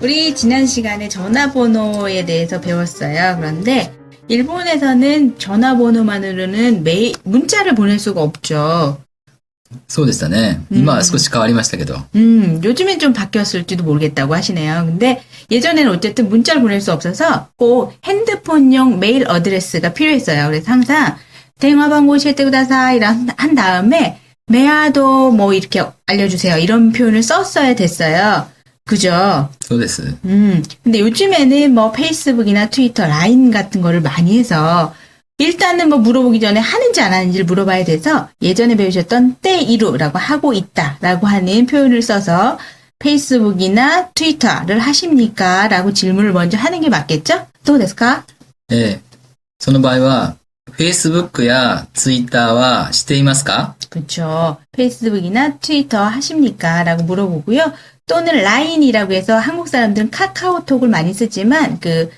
우리 지난 시간에 전화번호에 대해서 배웠어요. 그런데 일본에서는 전화번호만으로는 메일, 문자를 보낼 수가 없죠. そうでしたね。今は少し変わりましたけど。 음, 요즘엔 좀 바뀌었을지도 모르겠다고 하시네요. 근데 예전에는 어쨌든 문자를 보낼 수 없어서 꼭 핸드폰용 메일 어드레스가 필요했어요. 그래서 항상 대화번호 시에뜨구다사이랑 한 다음에 메아도 뭐 이렇게 알려주세요. 이런 표현을 썼어야 됐어요. 그죠? そうです。 음, 근데 요즘에는 뭐 페이스북이나 트위터, 라인 같은 거를 많이 해서 일단은 뭐 물어보기 전에 하는지 안 하는지를 물어봐야 돼서 예전에 배우셨던 때이루라고 하고 있다라고 하는 표현을 써서 페이스북이나 트위터를 하십니까? 라고 질문을 먼저 하는 게 맞겠죠? 또 됐을까? ええその場合は、 페이스북이야 트위터와 시테이마스까? 그렇죠. 페이스북이나 트위터 하십니까? 라고 물어보고요. 또는 라인이라고 해서 한국 사람들은 카카오톡을 많이 쓰지만 그,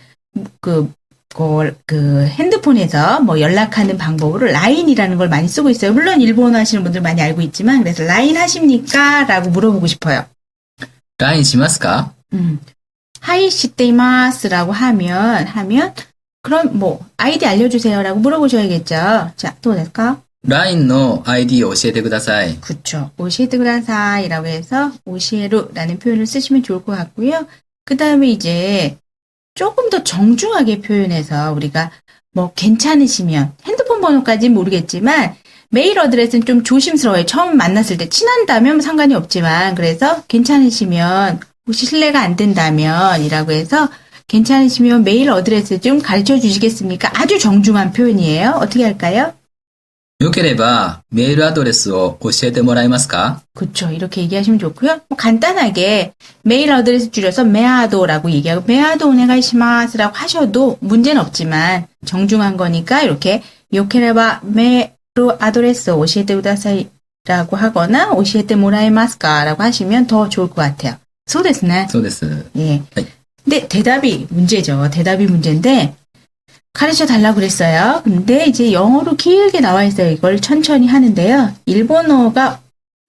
그, 그, 그 핸드폰에서 뭐 연락하는 방법으로 라인이라는 걸 많이 쓰고 있어요. 물론 일본어 하시는 분들 많이 알고 있지만 그래서 라인 하십니까? 라고 물어보고 싶어요. 라인 시마스까? 음. 하이 시테이마스라고 하면 하면 그럼 뭐 아이디 알려주세요라고 물어보셔야겠죠. 자, 또 될까? LINE の ID を教えてください。 그쵸. 오시에드그라사이라고 해서 오시에루라는 표현을 쓰시면 좋을 것 같고요. 그 다음에 이제 조금 더 정중하게 표현해서 우리가 뭐 괜찮으시면 핸드폰 번호까지는 모르겠지만 메일 어드레스는 좀 조심스러워요. 처음 만났을 때 친한다면 상관이 없지만 그래서 괜찮으시면 혹시 실례가 안 된다면 이라고 해서 괜찮으시면 메일 어드레스 좀 가르쳐 주시겠습니까? 아주 정중한 표현이에요. 어떻게 할까요? よければ、メールアドレスを教えてもらえますか 그쵸. 이렇게 얘기하시면 좋고요. 뭐 간단하게 메일 어드레스 줄여서 메아도라고 얘기하고 메아도 오네가이시마스라고 하셔도 문제는 없지만 정중한 거니까 이렇게 요케레바 메로 아드레스 오시에테 우다사이라고 하거나 오시에테 모라이마스카라고 하시면 더 좋을 것 같아요. 소데스네. そうです。 예. 근데 대답이 문제죠. 대답이 문제인데 가르쳐 달라고 그랬어요. 근데 이제 영어로 길게 나와 있어요. 이걸 천천히 하는데요. 일본어가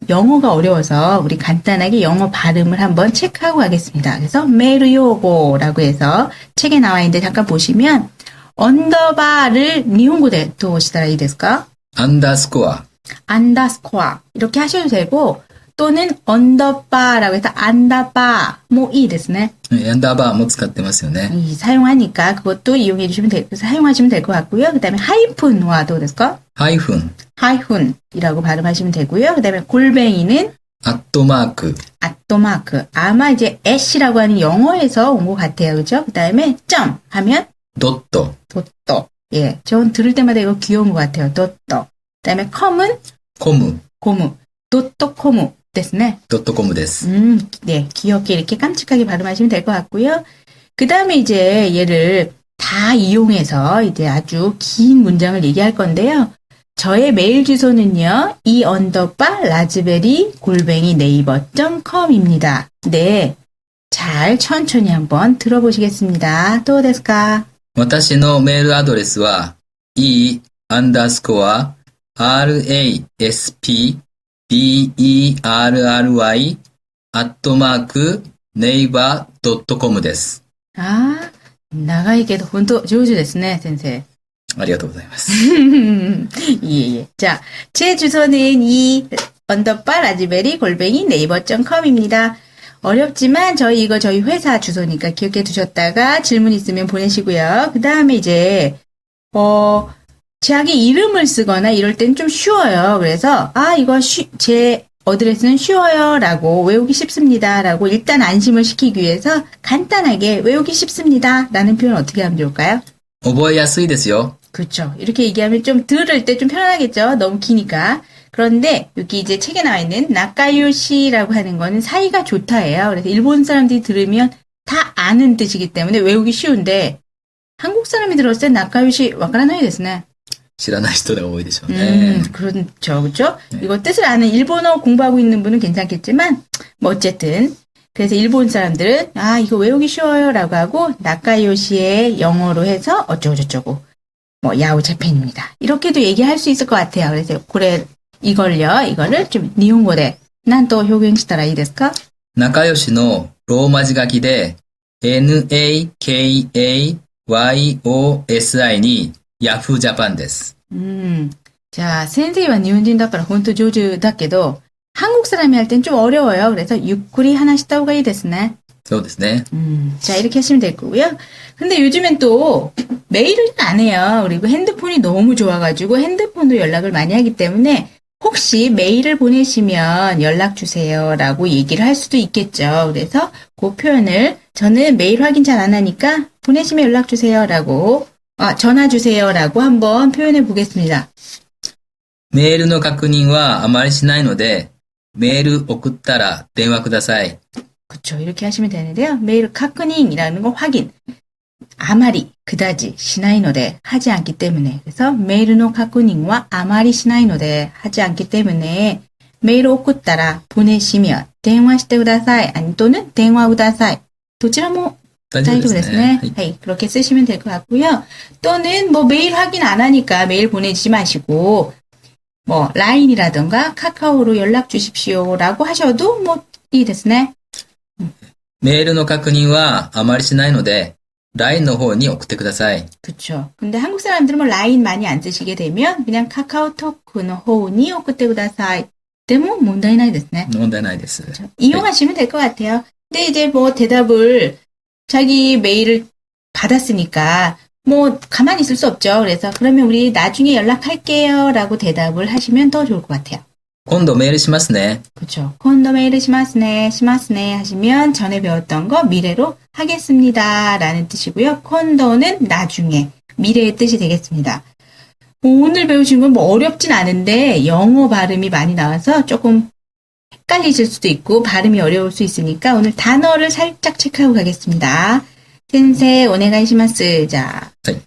영어가 어려워서 우리 간단하게 영어 발음을 한번 체크하고 가겠습니다. 그래서 메르요고라고 해서 책에 나와 있는데 잠깐 보시면 언더바를 니혼고데 도시다라 이 데스까? 안다스코아. 안다스코아 이렇게 하셔도 되고 또는 언더바라고 해서 안다바 뭐이 ですね. 네, 안다바 뭐 쓰ってますよね. 사용하니까 그것도 이용해 주시면 될, 사용하시면 될 것 같고요. 그다음에 하이픈와 도ですか? 하이픈. 하이픈이라고 발음하시면 되고요. 그다음에 골뱅이는 앗도마크. 앗도마크. 아마 이제 애시라고 하는 영어에서 온 것 같아요. 그죠? 그다음에 점 하면 도또. 도또. 예. 저는 들을 때마다 이거 귀여운 것 같아요. 도또. 그다음에 컴은 코무. 코무. 도또 코무. 됐네. ドットコムです。 음, 네, 귀엽게 이렇게 깜찍하게 발음하시면 될 것 같고요. 그 다음에 이제 얘를 다 이용해서 이제 아주 긴 문장을 얘기할 건데요. 저의 메일 주소는요, 이 언더바 라즈베리 골뱅이 네이버 .com입니다. 네. 잘 천천히 한번 들어보시겠습니다. 또 됐을까? 私のメールアドレスは、e アンダースコア rasp.berry アットマークネイバー .com です。 아, 나가이게도 혼도 조주 ですね, 센세. ありがとうございます。 예, 예. 자, 제 주소는 이 언더바 라즈베리 골뱅이 네이버.com입니다. 어렵지만 저희 이거 저희 회사 주소니까 기억해 두셨다가 질문 있으면 보내시고요. 그 다음에 이제, 어, 자기 이름을 쓰거나 이럴 땐 좀 쉬워요. 그래서, 아, 이거 쉬, 제 어드레스는 쉬워요. 라고 외우기 쉽습니다. 라고 일단 안심을 시키기 위해서 간단하게 외우기 쉽습니다. 라는 표현 어떻게 하면 좋을까요? 覚えやすいですよ。 그렇죠. 이렇게 얘기하면 좀 들을 때 좀 편안하겠죠. 너무 기니까. 그런데 여기 이제 책에 나와 있는 나카요시라고 하는 거는 사이가 좋다예요. 그래서 일본 사람들이 들으면 다 아는 뜻이기 때문에 외우기 쉬운데 한국 사람이 들었을 때 나카요시 와카라나이 됐네. 知らない人が多いでしょうね。 음, 그렇죠. 그렇죠? 이거 뜻을 아는 일본어 공부하고 있는 분은 괜찮겠지만 뭐 어쨌든 그래서 일본 사람들은 아 이거 외우기 쉬워요라고 하고 나카요시의 영어로 해서 어쩌고저쩌고 뭐 야오 재팬입니다. 이렇게도 얘기할 수 있을 것 같아요. 그래서 그래 이걸요 이거를 좀 니혼고대 난또 효경したらいいですか?仲良しのローマ字書きで NAKAYOSI に Yahoo Japan です。 음. 자, 센세이와 니혼진 다から 혼또 조주 だけど 한국 사람이 할 땐 좀 어려워요. 그래서 유쿠리 하나씩 따오가 이 됐으네. そうですね。 음, 자, 이렇게 하시면 될 거고요. 근데 요즘엔 또 메일을 안 해요. 그리고 핸드폰이 너무 좋아가지고 핸드폰도 연락을 많이 하기 때문에 혹시 메일을 보내시면 연락 주세요라고 얘기를 할 수도 있겠죠. 그래서 그 표현을 저는 메일 확인 잘 안 하니까 보내시면 연락 주세요라고 아, 전화 주세요라고 한번 표현해 보겠습니다. メールの確認はあまりしないので、メール送ったら電話ください。 그쵸. 이렇게 하시면 되는데요. 메일 카크닝이라는 건 확인. 아마리, 그다지, 시나이노데 하지 않기 때문에. 그래서 메일의 카크닝과 아마리 시나이노데 하지 않기 때문에 메일을 오쿠따라 보내시면 電話してください. 아니 또는 電話ください. 도치라 뭐 大丈夫です 다이도 ね。 됐네. 네, 그렇게 쓰시면 될 것 같고요. 또는 뭐 메일 확인 안 하니까 메일 보내지 마시고 뭐 라인이라던가 카카오로 연락 주십시오라고 하셔도 뭐いいですね.メールの確認はあまりしないので、LINE の方に送ってください。 그쵸. 근데 한국 사람들은 뭐 라인 많이 안 쓰시게 되면 그냥 카카오톡의 호우니 오쿠테 구다사이. 때문 문제는ないですね.問題ないです。 그렇죠. 이용하시면 될 것 같아요. 근데 이제 뭐 대답을 자기 메일을 받았으니까 뭐 가만히 있을 수 없죠. 그래서 그러면 우리 나중에 연락할게요 라고 대답을 하시면 더 좋을 것 같아요. 今度メールしますね。 그쵸. 콘도 메일을 시마스네, 시마스네 하시면 전에 배웠던 거 미래로 하겠습니다. 라는 뜻이고요. 콘도는 나중에, 미래의 뜻이 되겠습니다. 오늘 배우신 건 뭐 어렵진 않은데 영어 발음이 많이 나와서 조금 헷갈리실 수도 있고 발음이 어려울 수 있으니까 오늘 단어를 살짝 체크하고 가겠습니다. 센세 오네가이시마스 자 네.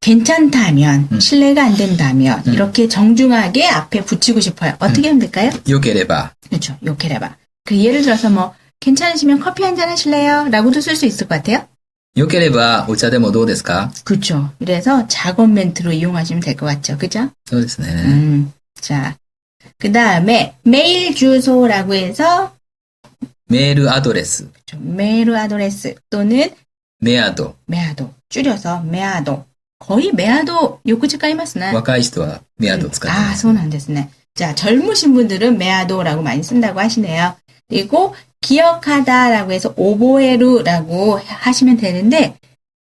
괜찮다면 음. 신뢰가 안 된다면 음. 이렇게 정중하게 앞에 붙이고 싶어요. 어떻게 음. 하면 될까요? 요케레바 그렇죠. 요케레바 그 예를 들어서 뭐 괜찮으시면 커피 한 잔 하실래요? 라고도 쓸 수 있을 것 같아요. 요케레바 오차데모 도데스까? 그렇죠. 그래서 작업 멘트로 이용하시면 될 것 같죠. 그죠? 그렇죠. 네. 음, 자, 그 다음에 메일 주소라고 해서 메일 아드레스 그렇죠. 그쵸? 메일 아드레스 또는 메아도 메아도 줄여서 메아도 거의 메아도 요구치까이마스나 와카이시도와 메아도 음. 아, 소난데스네. 자, 젊으신 분들은 메아도라고 많이 쓴다고 하시네요. 그리고 기억하다라고 해서 오보에루라고 하시면 되는데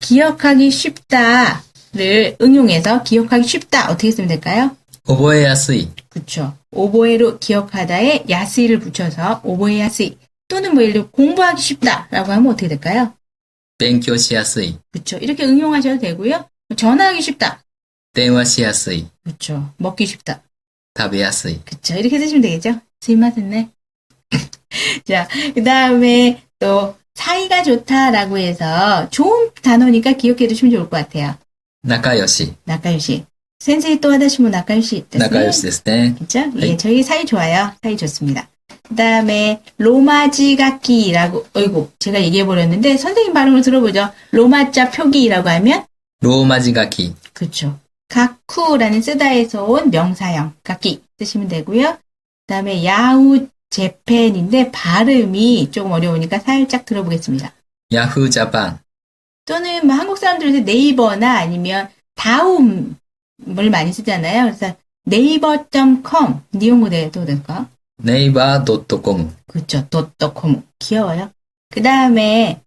기억하기 쉽다를 응용해서 기억하기 쉽다 어떻게 쓰면 될까요? 오보에야스이. 그렇죠. 오보에루 기억하다에 야스이를 붙여서 오보에야스이 또는 뭐 예를 들어 공부하기 쉽다라고 하면 어떻게 될까요? 勉強しやすい、 그쵸. 이렇게 응용하셔도 되고요. 전화하기 쉽다. 電話しやすい、 그쵸. 먹기 쉽다. 食べやすい。 그쵸. 이렇게 쓰시면 되겠죠? 스이마셍네. 자, 그 다음에 또 사이가 좋다라고 해서 좋은 단어니까 기억해 두시면 좋을 것 같아요. 仲良し、 나카요시. 先生 또하다시면 나가요시 됐 나가요시 됐네. 그죠? 예, 네. 저희 사이 좋아요. 사이 좋습니다. 그 다음에 로마지각기라고, 어이구, 제가 얘기해버렸는데 선생님 발음을 들어보죠. 로마자 표기라고 하면 로마지각기. 그렇죠. 가쿠라는 쓰다에서 온 명사형 각기 쓰시면 되고요. 그 다음에 야후 재팬인데 발음이 조금 어려우니까 살짝 들어보겠습니다. 야후 자pan. 또는 뭐 한국 사람들한테 네이버나 아니면 다음 을 많이 쓰잖아요. 그래서 네이버.com 니용어대도 될까? 네이버.com 그렇죠. .com 귀여워요. 그 다음에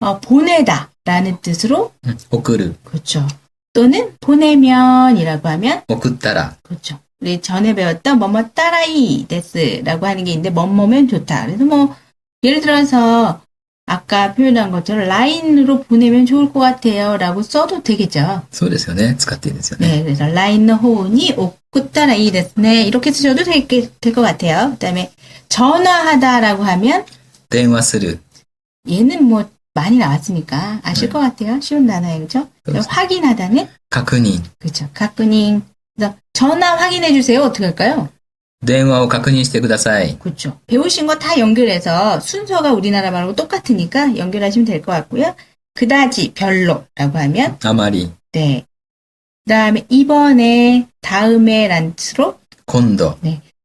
어, 보내다 라는 뜻으로 오크르 그렇죠. 또는 보내면이라고 하면 오크따라 그렇죠. 우리 전에 배웠던 뭐뭐 따라이 데스라고 하는 게 있는데 뭐뭐면 좋다. 그래서 뭐 예를 들어서 아까 표현한 것처럼 라인으로 보내면 좋을 것 같아요라고 써도 되겠죠. そうですよね。使っていいですよね。 네, 그래서 라인 호운이 오쿠 따라이 데스네 이렇게 쓰셔도 될 것 같아요. 그다음에 전화하다라고 하면 電話する、 얘는 뭐 많이 나왔으니까 아실 네. 것 같아요. 쉬운 단어예요, 그죠? 그렇죠. 확인하다는 確認、 그렇죠. 가꾸닝. 그래서 전화 확인해 주세요. 어떻게 할까요? 電話を確認してください。 그렇죠. 배우신 거 다 연결해서 순서가 우리나라 말하고 똑같으니까 연결하시면 될 것 같고요. 그다지 별로라고 하면 あまり、 네. 그다음에 이번에 다음에란 뜻으로 今度、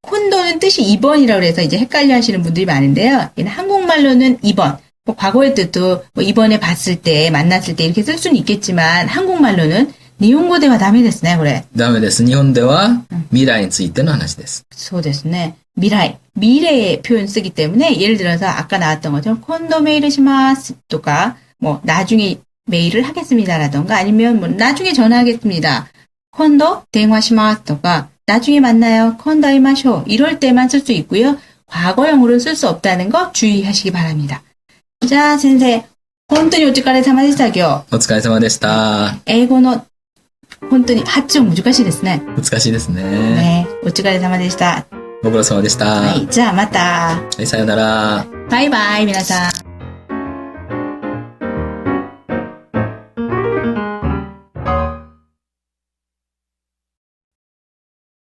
콘도는 뜻이 2번이라고 해서 이제 헷갈려 하시는 분들이 많은데요. 얘는 한국말로는 2번, 뭐 과거의 뜻도 뭐 이번에 봤을 때, 만났을 때 이렇게 쓸 수는 있겠지만 한국말로는 니혼고 대화 다메ですね, 그래. ダメです。日本では未来についての話です。 そうですね. 미라이. 미래의 표현 쓰기 때문에 예를 들어서 아까 나왔던 것처럼 콘도 메일을 시마스 또가 뭐 나중에 메일을 하겠습니다라던가 아니면 뭐 나중에 전화하겠습니다. 콘도 대화 시마스 또가 나중에 만나요. 콘도 이마쇼. 이럴 때만 쓸 수 있고요. 과거형으로 쓸 수 없다는 거 주의하시기 바랍니다. 자, 선생. 本当にお疲れ様でした、今日。お疲れ様でした。英語の 本当に発音難しいですね。難しいですね。ね。お疲れ様でした。ご苦労様でした。はい。じゃあまた。はい、さよなら。バイバイ、皆さん。